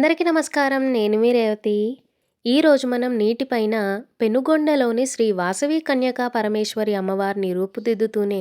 అందరికీ నమస్కారం. నేను మీ రేవతి. ఈరోజు మనం నీటిపైన పెనుగొండలోని శ్రీ వాసవి కన్యకా పరమేశ్వరి అమ్మవారిని రూపుదిద్దుతూనే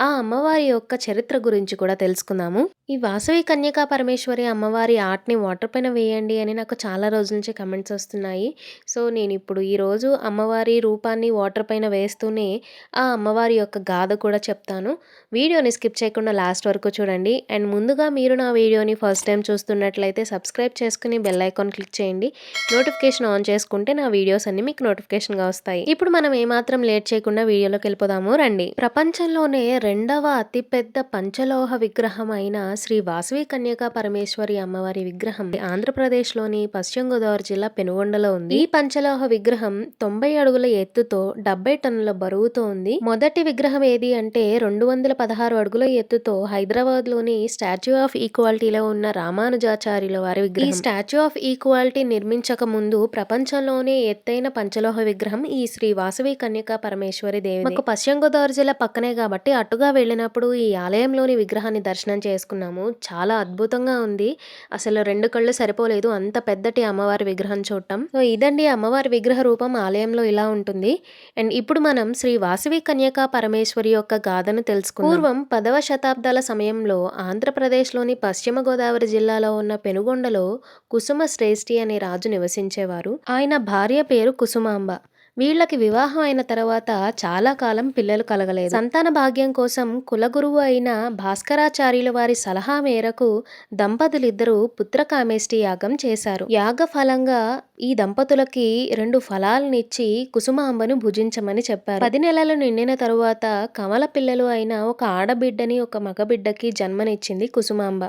ఆ అమ్మవారి యొక్క చరిత్ర గురించి కూడా తెలుసుకుందాము. ఈ వాసవి కన్యకా పరమేశ్వరి అమ్మవారి ఆర్ట్ని వాటర్ పైన వేయండి అని నాకు చాలా రోజుల నుంచి కమెంట్స్ వస్తున్నాయి. సో నేను ఇప్పుడు ఈరోజు అమ్మవారి రూపాన్ని వాటర్ పైన వేస్తూనే ఆ అమ్మవారి యొక్క గాథ కూడా చెప్తాను. వీడియోని స్కిప్ చేయకుండా లాస్ట్ వరకు చూడండి. అండ్ ముందుగా మీరు నా వీడియోని ఫస్ట్ టైం చూస్తున్నట్లయితే సబ్స్క్రైబ్ చేసుకుని బెల్ ఐకాన్ క్లిక్ చేయండి. నోటిఫికేషన్ ఆన్ చేసుకుంటే నా వీడియోస్ అన్ని మీకు నోటిఫికేషన్గా వస్తాయి. ఇప్పుడు మనం ఏమాత్రం లేట్ చేయకుండా వీడియోలోకి వెళ్ళిపోదాము. రండి. ప్రపంచంలోనే రెండవ అతిపెద్ద పంచలోహ విగ్రహం అయిన శ్రీ వాసవి కన్యకా పరమేశ్వరి అమ్మవారి విగ్రహం ఆంధ్రప్రదేశ్లోని పశ్చిమ గోదావరి జిల్లా పెనుగొండలో ఉంది. ఈ పంచలోహ విగ్రహం తొంభై అడుగుల ఎత్తుతో డెబ్బై టన్నుల బరువుతో ఉంది. మొదటి విగ్రహం ఏది అంటే రెండు వందల పదహారు అడుగుల ఎత్తుతో హైదరాబాద్లోని స్టాచ్యూ ఆఫ్ ఈక్వాలిటీలో ఉన్న రామానుజాచార్యుల వారి విగ్రహం. ఈ స్టాచ్యూ ఆఫ్ ఈక్వాలిటీ నిర్మించక ముందు ప్రపంచంలోనే ఎత్తైన పంచలోహ విగ్రహం ఈ శ్రీ వాసవి కన్యకా పరమేశ్వరి దేవి మాకు పశ్చిమ గోదావరి జిల్లా పక్కనే కాబట్టి అటుగా వెళ్ళినప్పుడు ఈ ఆలయంలోని విగ్రహాన్ని దర్శనం చేసుకున్నాము. చాలా అద్భుతంగా ఉంది. అసలు రెండు కళ్ళు సరిపోలేదు. అంత పెద్దటి అమ్మవారి విగ్రహం చూడటం. సో ఇదండి అమ్మవారి విగ్రహ రూపం ఆలయంలో ఇలా ఉంటుంది. అండ్ ఇప్పుడు మనం శ్రీ వాసవి కన్యకా పరమేశ్వరి యొక్క గాథను తెలుసుకున్నాం పూర్వం పదవ శతాబ్దాల సమయంలో ఆంధ్రప్రదేశ్లోని పశ్చిమ గోదావరి జిల్లాలో ఉన్న పెనుగొండలో కుసుమ శ్రేష్ఠి అనే రాజు నివసించేవారు. ఆయన భార్య పేరు కుసుమాంబ. వీళ్ళకి వివాహం అయిన తర్వాత చాలా కాలం పిల్లలు కలగలేదు. సంతాన భాగ్యం కోసం కులగురువు అయిన భాస్కరాచార్యుల వారి సలహా మేరకు దంపతులిద్దరూ పుత్రకామేష్టి యాగం చేశారు. యాగ ఫలంగా ఈ దంపతులకి రెండు ఫలాలనిచ్చి కుసుమాంబను భుజించమని చెప్పారు. పది నెలలు నిండిన తరువాత కమల పిల్లలు అయిన ఒక ఆడబిడ్డని ఒక మగబిడ్డకి జన్మనిచ్చింది కుసుమాంబ.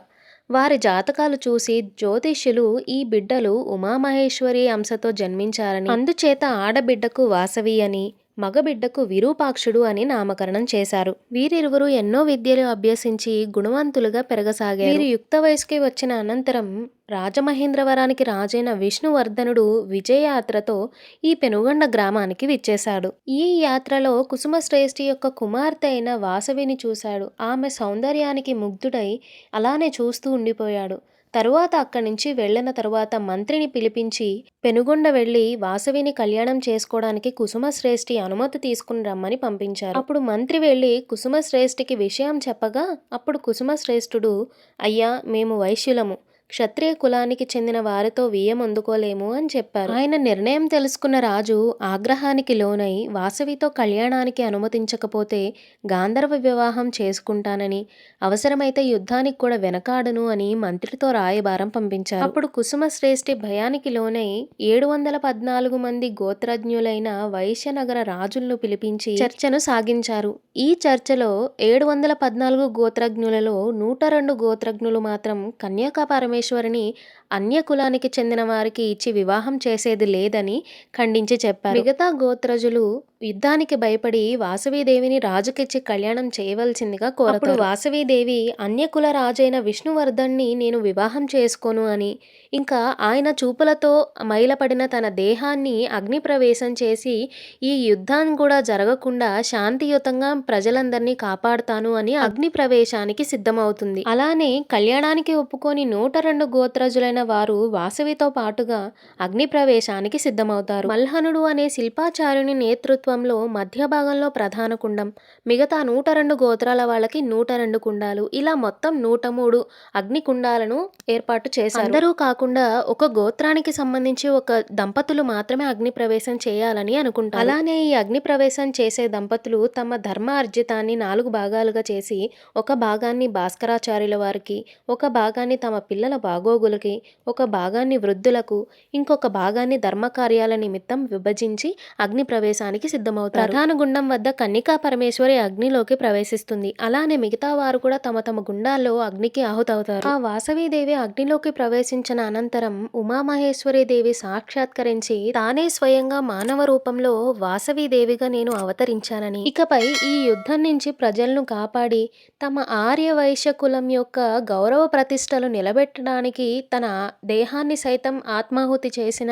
వారి జాతకాలు చూసి జ్యోతిష్యులు ఈ బిడ్డలు ఉమామహేశ్వరి అంశతో జన్మించారని. అందుచేత ఆడబిడ్డకు వాసవి అని మగబిడ్డకు విరూపాక్షుడు అని నామకరణం చేశారు. వీరిరువురు ఎన్నో విద్యలు అభ్యసించి గుణవంతులుగా పెరగసాగారు. వీరు యుక్త వయసుకి వచ్చిన అనంతరం రాజమహేంద్రవరానికి రాజైన విష్ణువర్ధనుడు విజయయాత్రతో ఈ పెనుగొండ గ్రామానికి విచ్చేశాడు. ఈ యాత్రలో కుసుమశ్రేష్ఠి యొక్క కుమార్తె అయిన వాసవిని చూశాడు. ఆమె సౌందర్యానికి ముగ్ధుడై అలానే చూస్తూ ఉండిపోయాడు. తరువాత అక్కడి నుంచి వెళ్ళిన తరువాత మంత్రిని పిలిపించి పెనుగొండ వెళ్ళి వాసవిని కళ్యాణం చేసుకోవడానికి కుసుమశ్రేష్ఠి అనుమతి తీసుకుని రమ్మని పంపించారు. అప్పుడు మంత్రి వెళ్ళి కుసుమశ్రేష్ఠికి విషయం చెప్పగా అప్పుడు కుసుమశ్రేష్ఠుడు అయ్యా మేము వైశ్యులము. క్షత్రియ కులానికి చెందిన వారితో వియ్యం అందుకోలేము అని చెప్పారు. ఆయన నిర్ణయం తెలుసుకున్న రాజు ఆగ్రహానికి లోనై వాసవితో కళ్యాణానికి అనుమతించకపోతే గాంధర్వ వివాహం చేసుకుంటానని అవసరమైతే యుద్ధానికి కూడా వెనకాడను అని మంత్రితో రాయబారం పంపించారు. అప్పుడు కుసుమ శ్రేష్ఠి భయానికి లోనై ఏడు వందల పద్నాలుగు మంది గోత్రజ్ఞులైన వైశ్యనగర రాజులను పిలిపించి చర్చను సాగించారు. ఈ చర్చలో ఏడు వందల పద్నాలుగు గోత్రజ్ఞులలో నూట రెండు గోత్రజ్ఞులు మాత్రం కన్యాకా పరమేశ్వరిని అన్య కులానికి చెందిన వారికి ఇచ్చి వివాహం చేసేది లేదని ఖండించి చెప్పారు. మిగతా గోత్రజులు యుద్ధానికి భయపడి వాసవీదేవిని రాజుకిచ్చి కళ్యాణం చేయవలసిందిగా కోరప్పుడు వాసవీదేవి అన్యకుల రాజైన విష్ణువర్ధన్ని నేను వివాహం చేసుకోను అని ఇంకా ఆయన చూపులతో మైలపడిన తన దేహాన్ని అగ్ని ప్రవేశం చేసి ఈ యుద్ధాన్ని కూడా జరగకుండా శాంతియుతంగా ప్రజలందరినీ కాపాడుతాను అని అగ్ని ప్రవేశానికి సిద్ధమవుతుంది. అలానే కళ్యాణానికి ఒప్పుకొని నూట రెండు గోత్రజులైన వారు వాసవితో పాటుగా అగ్ని ప్రవేశానికి సిద్ధమవుతారు. మల్హనుడు అనే శిల్పాచార్యుని నేతృత్వంలో మధ్య భాగంలో ప్రధాన కుండం. మిగతా నూట రెండు గోత్రాల వాళ్ళకి నూట రెండు కుండాలు. ఇలా మొత్తం నూట మూడు అగ్ని కుండాలను ఏర్పాటు చేశారు. అందరూ కాకుండా ఒక గోత్రానికి సంబంధించి ఒక దంపతులు మాత్రమే అగ్ని ప్రవేశం చేయాలని అనుకుంటారు. అలానే ఈ అగ్ని ప్రవేశం చేసే దంపతులు తమ ధర్మ అర్జితాన్ని నాలుగు భాగాలుగా చేసి ఒక భాగాన్ని భాస్కరాచార్యుల వారికి ఒక భాగాన్ని తమ పిల్లల బాగోగులకి ఒక భాగాన్ని వృద్ధులకు ఇంకొక భాగాన్ని ధర్మకార్యాల నిమిత్తం విభజించి అగ్ని ప్రవేశానికి సిద్ధమవుతారు. ప్రధాన గుండం వద్ద కన్నికా పరమేశ్వరి అగ్నిలోకి ప్రవేశిస్తుంది. అలానే మిగతా వారు కూడా తమ తమ గుండాల్లో అగ్నికి ఆహుతవుతారు. ఆ వాసవీదేవి అగ్నిలోకి ప్రవేశించిన అనంతరం ఉమామహేశ్వరి దేవి సాక్షాత్కరించి తానే స్వయంగా మానవ రూపంలో వాసవీదేవిగా నేను అవతరించానని. ఇకపై ఈ యుద్ధం నుంచి ప్రజలను కాపాడి తమ ఆర్య వైశ్య కులం యొక్క గౌరవ ప్రతిష్టలు నిలబెట్టిన నిలబెట్టడానికి తన దేహాన్ని సైతం ఆత్మాహుతి చేసిన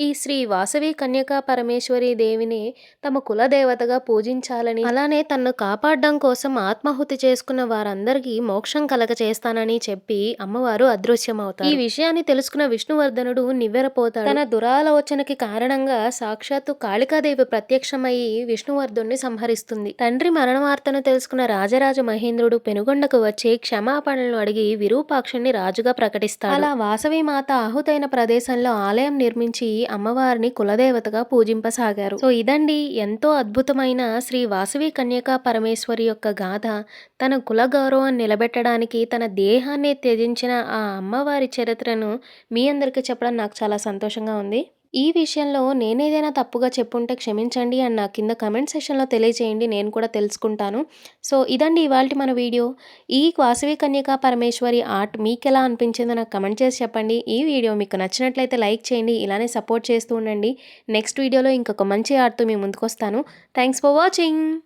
ఈ శ్రీ వాసవి కన్యకా పరమేశ్వరి దేవిని తమ కులదేవతగా పూజించాలని అలానే తన్ను కాపాడడం కోసం ఆత్మాహుతి చేసుకున్న వారందరికీ మోక్షం కలగ చేస్తానని చెప్పి అమ్మవారు అదృశ్యమవుతారు. ఈ విషయాన్ని తెలుసుకున్న విష్ణువర్ధనుడు నివ్వెరపోతాడు. తన దురాలోచనకి కారణంగా సాక్షాత్తు కాళికాదేవి ప్రత్యక్షమయ్యి విష్ణువర్ధుణ్ణి సంహరిస్తుంది. తండ్రి మరణ వార్తను తెలుసుకున్న రాజరాజ మహేంద్రుడు పెనుగొండకు వచ్చి క్షమాపణలను అడిగి విరూపాక్షుణ్ణి రాజుగా ప్రకటిస్తాడు. అలా వాసవి మాత ఆహుతైన ప్రదేశంలో ఆలయం నిర్మించి అమ్మవారిని కులదేవతగా పూజింపసాగారు. సో ఇదండి ఎంతో అద్భుతమైన శ్రీ వాసవి కన్యకా పరమేశ్వరి యొక్క గాథ. తన కుల గౌరవాన్ని నిలబెట్టడానికి తన దేహాన్ని త్యజించిన ఆ అమ్మవారి చరిత్రను మీ అందరికీ చెప్పడం నాకు చాలా సంతోషంగా ఉంది. ఈ విషయంలో నేనేదైనా తప్పుగా చెప్పుంటే క్షమించండి అన్న నా కింద కమెంట్ సెషన్లో తెలియజేయండి నేను కూడా తెలుసుకుంటాను. సో ఇదండి ఇవాళ మన వీడియో. ఈ వాసవి కన్యకా పరమేశ్వరి ఆర్ట్ మీకు ఎలా అనిపించిందో నాకు కమెంట్ చేసి చెప్పండి. ఈ వీడియో మీకు నచ్చినట్లయితే లైక్ చేయండి ఇలానే సపోర్ట్ చేస్తూ ఉండండి. నెక్స్ట్ వీడియోలో ఇంకొక మంచి ఆర్ట్తో మీ ముందుకు వస్తాను థ్యాంక్స్ ఫర్ వాచింగ్.